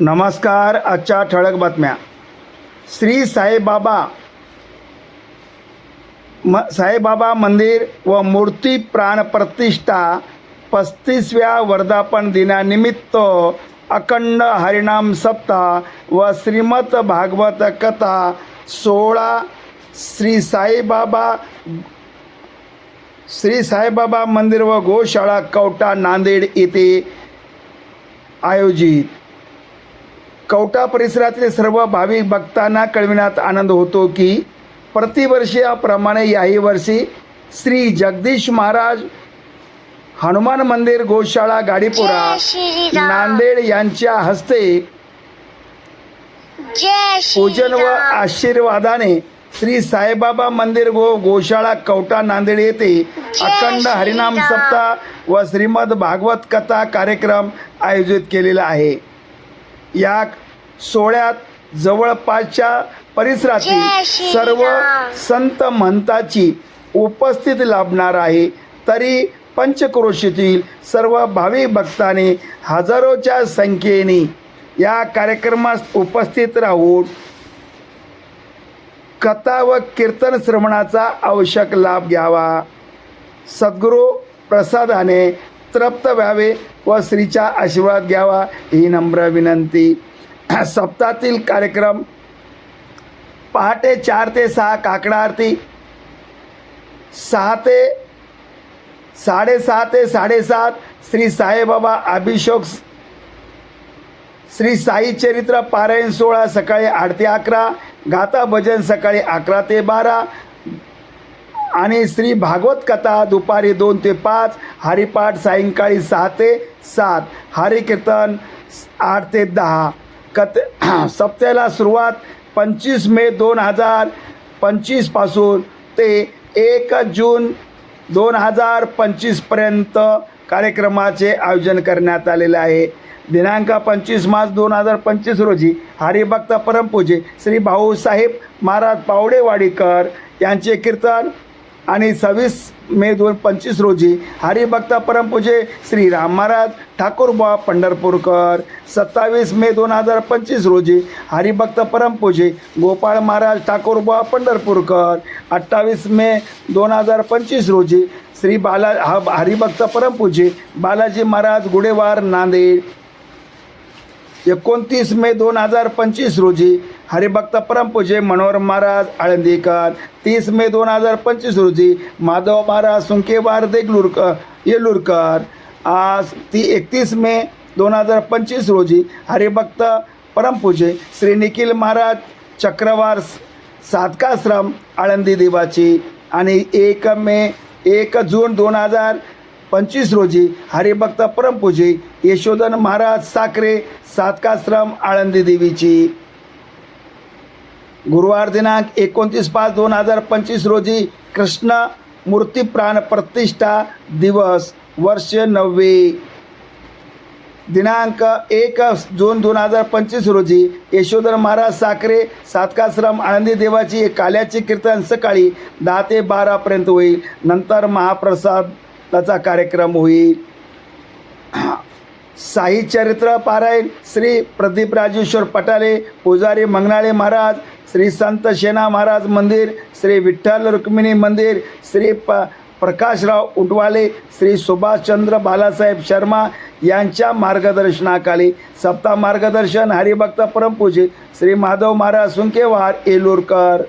नमस्कार आजच्या ठळक बातम्या. श्री साईबाबा म साईबाबा मंदिर व मूर्ती प्राण प्रतिष्ठा पस्तीसव्या वर्धापन दिनानिमित्त अखंड हरिनाम सप्ताह व श्रीमद भागवत कथा सोळा. श्री साईबाबा श्री साईबाबा मंदिर व गोशाळा कवटा नांदेड येथे आयोजित. कवटा परिसरातील सर्व भाविक भक्तांना कळविण्यात आनंद होतो की प्रतिवर्षीप्रमाणे याही वर्षी श्री जगदीश महाराज हनुमान मंदिर गोशाळा गाडीपुरा. नांदेड यांच्या हस्ते पूजन व. आशीर्वादाने श्री साईबाबा मंदिर गो गोशाळा कवटा नांदेड येथे अखंड हरिनाम. सप्ताह व श्रीमद भागवत कथा कार्यक्रम आयोजित केलेला आहे या सोहळ्यात जवळपासच्या परिसरातील. सर्व संत महंताची उपस्थिती लाभणार आहे तरी पंचक्रोशीतील सर्व भाविक भक्तांनी हजारोच्या संख्येने या कार्यक्रमास उपस्थित राहून कथा व कीर्तन श्रवणाचा आवश्यक लाभ घ्यावा सद्गुरू प्रसादाने तृप्त व्हावे व श्रीचा आशीर्वाद घ्यावा ही नम्र विनंती. सप्ताहातील कार्यक्रम पहाटे चार ते सहा काकडा आरती सहा ते साडेसहा ते साडेसात श्री साईबाबा अभिषेक श्री साई चरित्र पारायण सोहळा सकाळी आठ ते अकरा गाता भजन सकाळी अकरा ते बारा आणि श्री भागवत कथा दुपारी दोन ते पाच हरिपाठ सायंकाळी सहा ते सात हरिकीर्तन आठ ते दहा. कथ सप्त्याला सुरुवात पंचवीस मे दोन हजार पंचवीसपासून ते एक जून दोन हजार पंचवीसपर्यंत कार्यक्रमाचे आयोजन करण्यात आलेले आहे. दिनांक पंचवीस मार्च दोन हजार पंचवीस रोजी हरिभक्त परमपूजे श्री भाऊसाहेब महाराज पावडेवाडीकर यांचे कीर्तन आणि सव्वीस मे दोन पंचवीस रोजी हरिभक्त परमपूजे श्री राम महाराज ठाकूरबा पंढरपूरकर. सत्तावीस मे दोन हजार पंचवीस रोजी हरिभक्त परमपूजे गोपाळ महाराज ठाकूरबा पंढरपूरकर. अठ्ठावीस मे दोन हजार पंचवीस रोजी श्री बाला हरिभक्त परमपूजे बालाजी महाराज गुडेवार नांदेड. एकोणतीस मे दोन हजार पंचवीस रोजी हरिभक्त परमपूजे मनोहर महाराज आळंदीकर. तीस मे दोन हजार पंचवीस रोजी माधव महाराज सुंकेवार देगलूरकर येलूरकर. आज ती एकतीस मे दोन हजार पंचवीस रोजी हरिभक्त परमपूजे श्री निखिल महाराज चक्रवार साधकाश्रम आळंदी देवाची आणि एक मे एक जून दोन हजार पंचवीस रोजी हरिभक्त परमपूजे यशोधन महाराज साखरे सातकाश्रम आळंदी देवीची. गुरुवार दिनांक एकोणतीस पाच दोन हजार पंचवीस रोजी कृष्ण मूर्ती प्राण प्रतिष्ठा दिवस वर्ष नववे. दिनांक एक जून दोन हजार पंचवीस रोजी यशोधर महाराज साखरे सातकाश्रम आळंदी देवाची काल्याचे कीर्तन सकाळी दहा ते बारापर्यंत होईल. नंतर महाप्रसादाचा कार्यक्रम होईल. साई चरित्र पारायण श्री प्रदीप राजेश्वर पटाले पुजारी मंगनाळे महाराज श्री संत शेना महाराज मंदिर श्री विठ्ठल रुक्मिणी मंदिर श्री प प्रकाशराव उंटवाले श्री सुभाषचंद्र बालासाहेब शर्मा यांच्या मार्गदर्शनाखाली सप्ताह मार्गदर्शन हरिभक्त परमपूजे श्री माधव महाराज सुंकेवार येलूरकर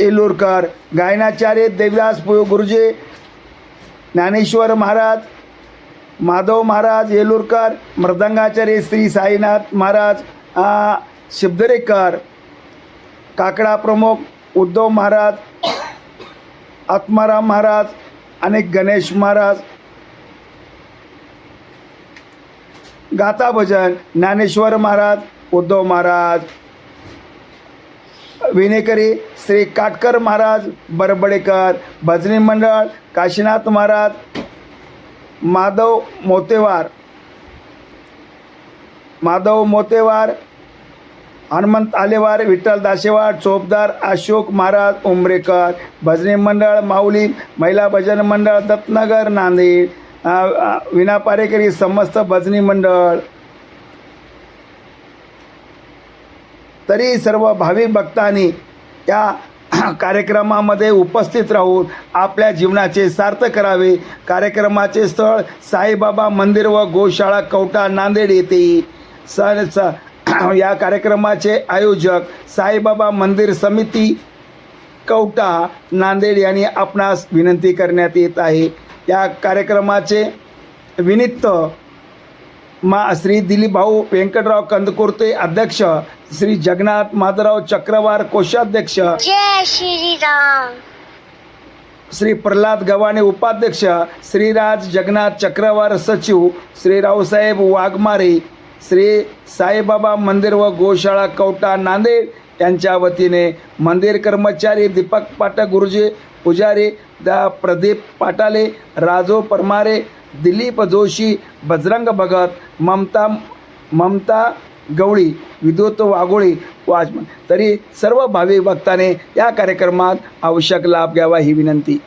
येलूरकर गायनाचार्य देवदास गुरुजी ज्ञानेश्वर महाराज माधव महाराज येलूरकर मृदंगाचार्य श्री साईनाथ महाराज शिबदरेकर काकडा प्रमुख उद्धव महाराज आत्माराम महाराज आणि गणेश महाराज. गाता भजन ज्ञानेश्वर महाराज उद्धव महाराज. विनेकरी श्री काटकर महाराज बरबडेकर भजनी मंडळ काशीनाथ महाराज माधव मोतेवार. माधव मोतेवार हनुमंत आलेवार विठ्ठल दासेवार चोपदार अशोक महाराज उमरेकर भजनी मंडळ माऊली महिला भजन मंडळ दत्तनगर नांदेड विना पारेकरी समस्त भजनी मंडळ. तरी सर्व भाविक भक्तांनी या कार्यक्रमामध्ये उपस्थित राहून आपल्या जीवनाचे सार्थ करावे. कार्यक्रमाचे स्थळ साईबाबा मंदिर व गोशाळा कवटा नांदेड येथे. सण स या कार्यक्रमाचे आयोजक साईबाबा मंदिर समिती कवटा नांदेड यांनी आपणास विनंती करण्यात येत आहे. या कार्यक्रमाचे विनित्त मा श्री दिलीप भाऊ व्यंकटराव कंदकुर्ते अध्यक्ष श्री जगन्नाथ माधवराव चक्रवार कोषाध्यक्ष जय श्री राम श्री प्रल्हाद गव्हाणे उपाध्यक्ष श्रीराज जगन्नाथ चक्रवार सचिव श्री रावसाहेब वाघमारे श्री साईबाबा मंदिर व गोशाळा कवटा नांदेड यांच्या वतीने मंदिर कर्मचारी दीपक पाठक गुरुजी पुजारी दा प्रदीप पाटाले राजो परमारे दिलीप जोशी बजरंग भगत ममता ममता गवळी विद्युत वाघोळी वाचमन तरी सर्व भाविक भक्ताने या कार्यक्रमात आवश्यक लाभ घ्यावा ही विनंती.